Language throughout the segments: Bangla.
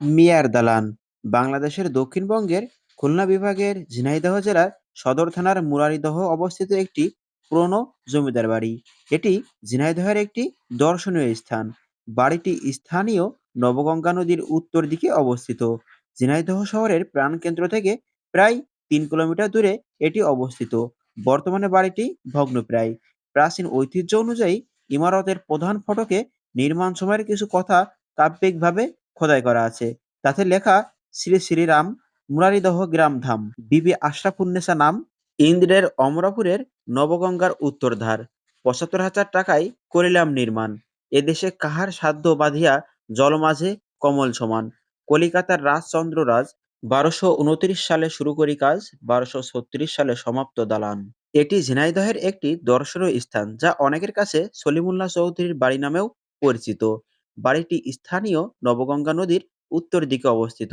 মিয়ার দালান। বাংলাদেশের দক্ষিণবঙ্গের খুলনা বিভাগের ঝিনাইদহ জেলার সদর থানার মুরারীদহ অবস্থিত একটি পুরনো জমিদার বাড়ি। এটি ঝিনাইদহের একটি দর্শনীয় স্থান। বাড়িটি স্থানীয় নবগঙ্গা নদীর উত্তর দিকে অবস্থিত। ঝিনাইদহ শহরের প্রাণকেন্দ্র থেকে প্রায় তিন কিলোমিটার দূরে এটি অবস্থিত। বর্তমানে বাড়িটি ভগ্নপ্রায়। প্রাচীন ঐতিহ্য অনুযায়ী ইমারতের প্রধান ফটকে নির্মাণ সময়ের কিছু কথা কাব্যিকভাবে খোদাই করা আছে। তাতে লেখা, শ্রী শ্রীরাম মুরারিদহ গ্রাম ধাম। বিবি আশরাফুন্নেসা নাম ইন্দ্রের অমরাপুরের নবগঙ্গার উত্তরধার। পঁচাত্তর হাজার টাকায় করিলাম নির্মাণ। এদেশে কাহার সাধ্য বাঁধিয়া জল মাঝে কমল সমান? কলিকাতার রাজচন্দ্র রাজ বারোশো উনত্রিশ সালে শুরু করি কাজ, বারোশো ছত্রিশ সালে সমাপ্ত দালান। এটি ঝিনাইদহের একটি দর্শনীয় স্থান, যা অনেকের কাছে সলিমুল্লাহ চৌধুরীর বাড়ি নামেও পরিচিত। বাড়িটি স্থানীয় নবগঙ্গা নদীর উত্তর দিকে অবস্থিত।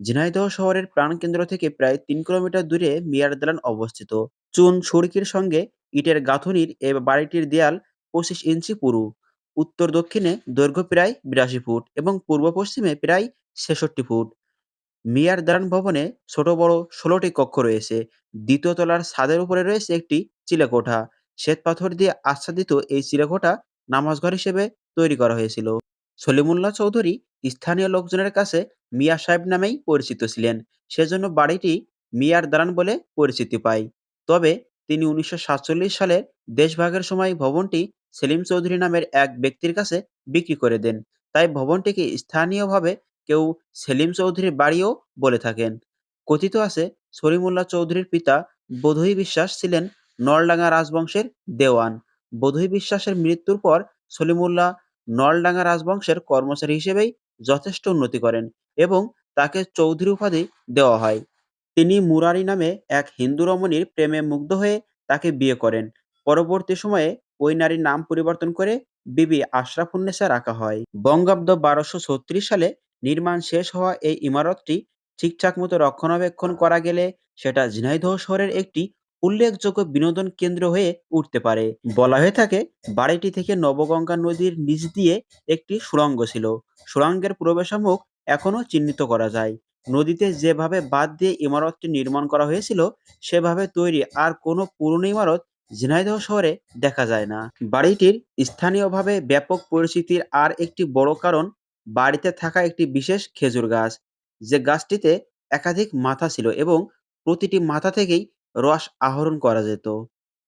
ঝিনাইদহ শহরের প্রাণকেন্দ্র থেকে প্রায় তিন কিলোমিটার দূরে মিয়ার দালান অবস্থিত। চুন সুড়কির সঙ্গে ইটের গাঁথুনির এ বাড়িটির দেয়াল পঁচিশ ইঞ্চি পুরু। উত্তর দক্ষিণে দৈর্ঘ্য প্রায় বিরাশি ফুট এবং পূর্ব পশ্চিমে প্রায় ছেষট্টি ফুট। মিয়ার দালান ভবনে ছোট বড় ষোলোটি কক্ষ রয়েছে। দ্বিতীয় তলার ছাদের উপরে রয়েছে একটি চিলেকোঠা। শ্বেত পাথর দিয়ে আচ্ছাদিত এই চিলেকোঠা নামাজঘর হিসেবে তৈরি করা হয়েছিল। সলিমুল্লাহ চৌধুরী স্থানীয় লোকজনের কাছে মিয়া সাহেব নামেই পরিচিত ছিলেন। সেজন্য বাড়িটি মিয়ার দালান বলে পরিচিতি পায়। তবে তিনি উনিশশো সাতচল্লিশ সালে দেশভাগের সময় ভবনটি সেলিম চৌধুরী নামের এক ব্যক্তির কাছে বিক্রি করে দেন। তাই ভবনটিকে স্থানীয়ভাবে কেউ সেলিম চৌধুরীর বাড়িও বলে থাকেন। কথিত আছে, সলিমুল্লাহ চৌধুরীর পিতা বধূই বিশ্বাস ছিলেন নলডাঙ্গা রাজবংশের দেওয়ান। বধূই বিশ্বাসের মৃত্যুর পর সলিমুল্লাহ নলডাঙ্গা রাজবংশের কর্মচারী হিসেবেই যথেষ্ট উন্নতি করেন এবং তাকে চৌধুরী উপাধি দেওয়া হয়। তিনি মুরারি নামে এক হিন্দু রমণীর প্রেমে মুগ্ধ হয়ে তাকে বিয়ে করেন। পরবর্তী সময়ে ওই নারীর নাম পরিবর্তন করে বিবি আশরাফুন্নেসা রাখা হয়। বঙ্গাব্দ বারোশো ছত্রিশ সালে নির্মাণ শেষ হওয়া এই ইমারতটি ঠিকঠাক মতো রক্ষণাবেক্ষণ করা গেলে সেটা ঝিনাইদহ শহরের একটি উল্লেখযোগ্য বিনোদন কেন্দ্র হয়ে উঠতে পারে। বলা হয়ে থাকে, বাড়িটি থেকে নবগঙ্গা নদীর নিচ দিয়ে একটি সুড়ঙ্গ ছিল। সুড়ঙ্গের প্রবেশমুখ এখনও চিহ্নিত করা যায়। নদীতে যেভাবে বাঁধ দিয়ে ইমারতটি নির্মাণ করা হয়েছিল, সেভাবে তৈরি আর কোনো পুরনো ইমারত ঝিনাইদহ শহরে দেখা যায় না। বাড়িটির স্থানীয়ভাবে ব্যাপক পরিচিতির আর একটি বড় কারণ, বাড়িতে থাকা একটি বিশেষ খেজুর গাছ। যে গাছটিতে একাধিক মাথা ছিল এবং প্রতিটি মাথা থেকেই রস আহরণ করা যেত।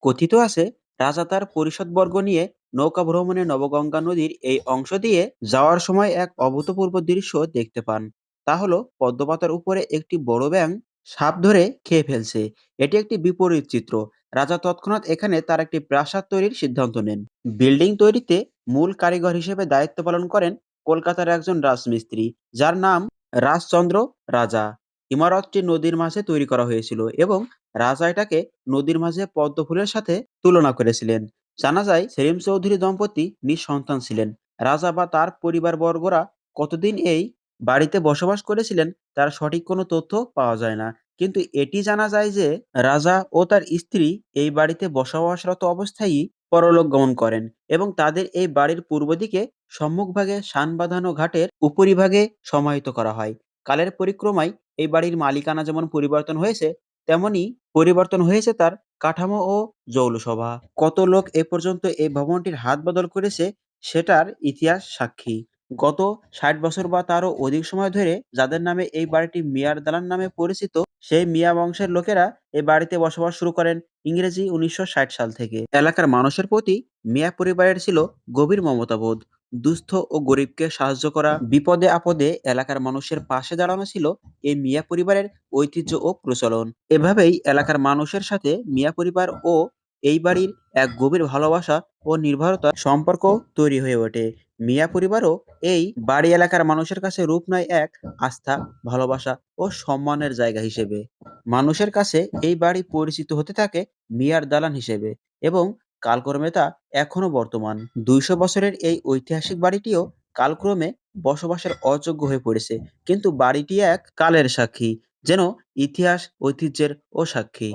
কথিত আছে, রাজা তার পরিষদবর্গ নিয়ে নৌকা ভ্রমণে নবগঙ্গা নদীর এই অংশ দিয়ে যাওয়ার সময় এক অভূতপূর্ব দৃশ্য দেখতে পান। তা হলো, পদ্মপাতার উপরে একটি বড় ব্যাঙ সাপ ধরে খেয়ে ফেলছে। এটি একটি বিপরীত চিত্র। রাজা তৎক্ষণাৎ এখানে তার একটি প্রাসাদ তৈরির সিদ্ধান্ত নেন। বিল্ডিং তৈরিতে মূল কারিগর হিসেবে দায়িত্ব পালন করেন কলকাতার একজন রাজমিস্ত্রি, যার নাম রাজচন্দ্র রাজা। ইমারতটি নদীর মাঝে তৈরি করা হয়েছিল এবং রাজা এটাকে নদীর মাঝে পদ্ম ফুলের সাথে তুলনা করেছিলেন। জানা যায়, সেলিম চৌধুরী দম্পতি নিঃসন্তান ছিলেন। রাজা বা তার পরিবার পরিবারবর্গরা কতদিন এই বাড়িতে বসবাস করেছিলেন তার সঠিক কোনো তথ্য পাওয়া যায় না। কিন্তু এটি জানা যায় যে, রাজা ও তার স্ত্রী এই বাড়িতে বসবাসরত অবস্থায়ই পরলোক গমন করেন এবং তাদের এই বাড়ির পূর্ব দিকে সম্মুখভাগে শান বাঁধানো ঘাটের উপরিভাগে সমাহিত করা হয়। কালের পরিক্রমায় এই বাড়ির মালিকানা যেমন পরিবর্তন হয়েছে তেমনি পরিবর্তন হয়েছে তার কাঠামো ও জৌলসভা। কত লোক এ পর্যন্ত এই ভবনটির হাত বদল করেছে সেটার ইতিহাস সাক্ষী। গত ষাট বছর বা তারও অধিক সময় ধরে যাদের নামে এই বাড়িটি মিয়ার দালান নামে পরিচিত, সেই মিয়া বংশের লোকেরা এই বাড়িতে বসবাস শুরু করেন ইংরেজি উনিশশো ষাট সাল থেকে। এলাকার মানুষের প্রতি মিয়া পরিবারের ছিল গভীর মমতাবোধ। দুস্থ ও গরিবকে সাহায্য করা। বিপদে আপদে এলাকার মানুষের পাশে দাঁড়ানো ছিল এই মিয়া পরিবারের ঐতিহ্য ও প্রচলন। এভাবেই এলাকার মানুষের সাথে মিয়া পরিবার ও এই বাড়ির এক গভীর ভালোবাসা ও নির্ভরতার সম্পর্ক তৈরি হয়ে ওঠে। মিয়া পরিবারও এই বাড়ি এলাকার মানুষের কাছে রূপ নেয় এক আস্থা, ভালোবাসা ও সম্মানের জায়গা হিসেবে। মানুষের কাছে এই বাড়ি পরিচিত হতে থাকে মিয়ার দালান হিসেবে এবং কালক্রমে তা এখনও বর্তমান। দুইশো বছরের এই ঐতিহাসিক বাড়িটিও কালক্রমে বসবাসের অযোগ্য হয়ে পড়েছে। কিন্তু বাড়িটি এক কালের সাক্ষী, যেন ইতিহাস, ঐতিহ্যের ও সাক্ষী।